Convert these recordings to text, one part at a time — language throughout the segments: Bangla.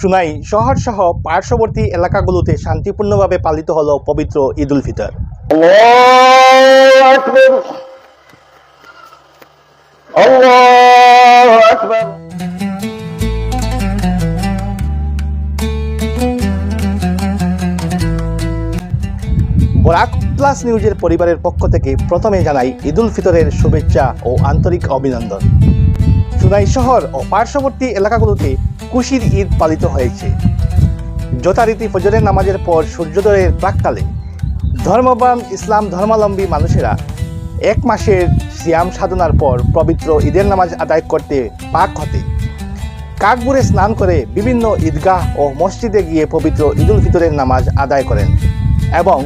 সুনাই শহরসহ পার্শ্ববর্তী এলাকাগুলোতে শান্তিপূর্ণভাবে পালিত হল পবিত্র ঈদ উল ফিতর বরাক প্লাস নিউজের পরিবারের পক্ষ থেকে প্রথমে জানাই ঈদুল ফিতরের শুভেচ্ছা ও আন্তরিক অভিনন্দন। সুনাই শহর ও পার্শ্ববর্তী এলাকাগুলোতে খুশির ঈদ পালিত হয়েছে। যথারীতি ফজরের নামাজের পর সূর্যোদয়ের প্রাককালে ধর্মবান ইসলাম ধর্মাবলম্বী মানুষেরা এক মাসের সিয়াম সাধনার পর পবিত্র ঈদের নামাজ আদায় করতে পাক হতে। কাকপুরে স্নান করে বিভিন্ন ঈদগাহ ও মসজিদে গিয়ে পবিত্র ঈদুল ফিতরের নামাজ আদায় করেন এবং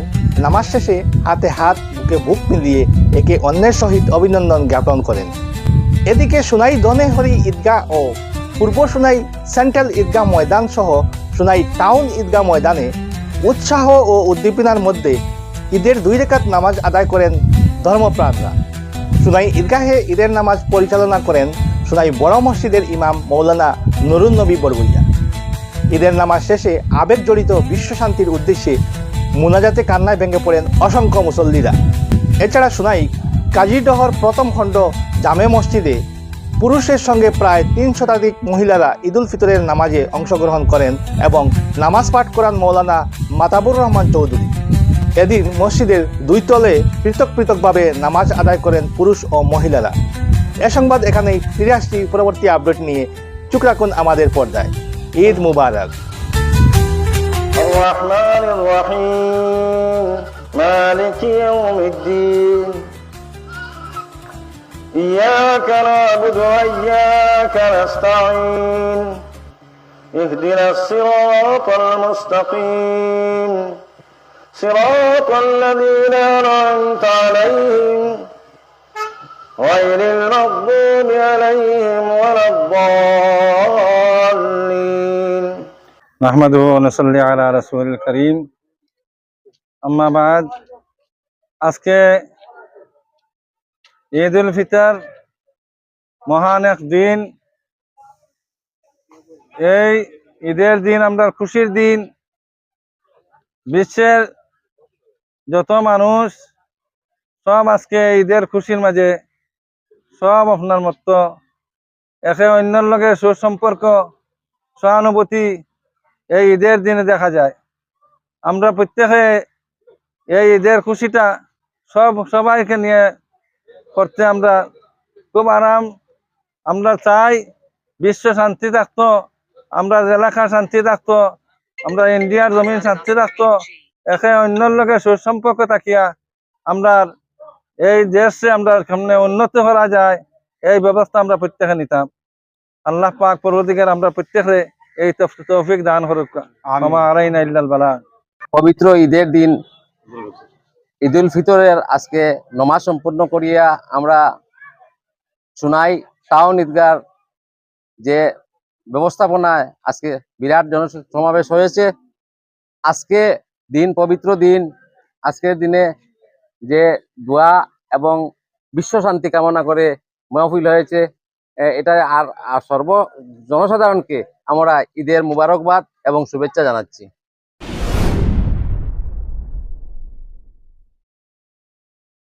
নামাজ শেষে হাতে হাত বুকে বুক মিলিয়ে একে অন্যের সহিত অভিনন্দন জ্ঞাপন করেন। এদিকে সোনাই দনেহরি ঈদগাহ ও পূর্ব সোনাই সেন্ট্রাল ঈদগাহ ময়দান সহ সোনাই টাউন ঈদগাহ ময়দানে উৎসাহ ও উদ্দীপনার মধ্যে ঈদের দুই রেখাত নামাজ আদায় করেন ধর্মপ্রাণরা। সুনাই ঈদগাহে ঈদের নামাজ পরিচালনা করেন সুনাই বড় মসজিদের ইমাম মৌলানা নুরুন নবী বরগুইয়া ঈদের নামাজ শেষে আবেগ জড়িত বিশ্ব শান্তির উদ্দেশ্যে মোনাজাতে কান্নায় ভেঙে পড়েন অসংখ্য মুসল্লিরা। এছাড়া সুনাই কাজীডহর প্রথম খণ্ড জামে মসজিদে পুরুষের সঙ্গে প্রায় তিন শতাধিক মহিলারা ঈদুল ফিতরের নামাজে অংশগ্রহণ করেন এবং নামাজ পাঠ করান মৌলানা মাতাবুর রহমান চৌধুরী এদিন মসজিদের দুই তলে পৃথক পৃথকভাবে নামাজ আদায় করেন পুরুষ ও মহিলারা এ সংবাদ এখানেই ফিরে আসছি পরবর্তী আপডেট নিয়ে চুক রাখুন আমাদের পর্দায় ঈদ মুবারক الرحمن الرحيم مالك يوم الدين إياك نعبد وإياك نستعين اهدنا الصراط المستقيم صراط الذين أنعمت عليهم غير المغضوب عليهم ولا الضالين نحمده ونصلي على رسول الكريم আম্মা বাদ আজকে ঈদ উল ফিতর মহান এক দিন। এই ঈদের দিন আমরা খুশির দিন। বিশ্বের যত মানুষ সব আজকে ঈদের খুশির মাঝে সব আপনার মতো একে অন্যর লগে সুসম্পর্ক, সহানুভূতি এই ঈদের দিনে দেখা যায়। আমরা প্রত্যেকে এই ঈদের খুশিটা সব সবাইকে নিয়ে করতে আমরা খুব আরাম। আমরা চাই বিশ্ব শান্তি থাকতো আমরা এলাকা শান্তি থাকতো আমরা ইন্ডিয়ার জমিন শান্তি থাকতো একে অন্যর লগে সুসম্পর্ক থাকিয়া আমরা এই দেশে আমরা সামনে উন্নত করা যায় এই ব্যবস্থা আমরা প্রত্যেকে নিতাম। আল্লাহ পাক পূর্বদিকের আমরা প্রত্যেকে এই তফ- তৌফিক দান করুক। আমা আলাইনা ইল্লাল বালা পবিত্র ঈদের দিন ঈদুল ফিতরের আজকে নমাজ সম্পূর্ণ করিয়া আমরা সুনাই টাউন ঈদগার যে ব্যবস্থাপনায় আজকে বিরাট জন সমাবেশ হয়েছে। আজকে দিন, পবিত্র দিন, আজকের দিনে যে দোয়া এবং বিশ্ব শান্তি কামনা করে মহফিল হয়েছে এটা আর আর সর্ব জনসাধারণকে আমরা ঈদের মুবারকবাদ এবং শুভেচ্ছা জানাচ্ছি।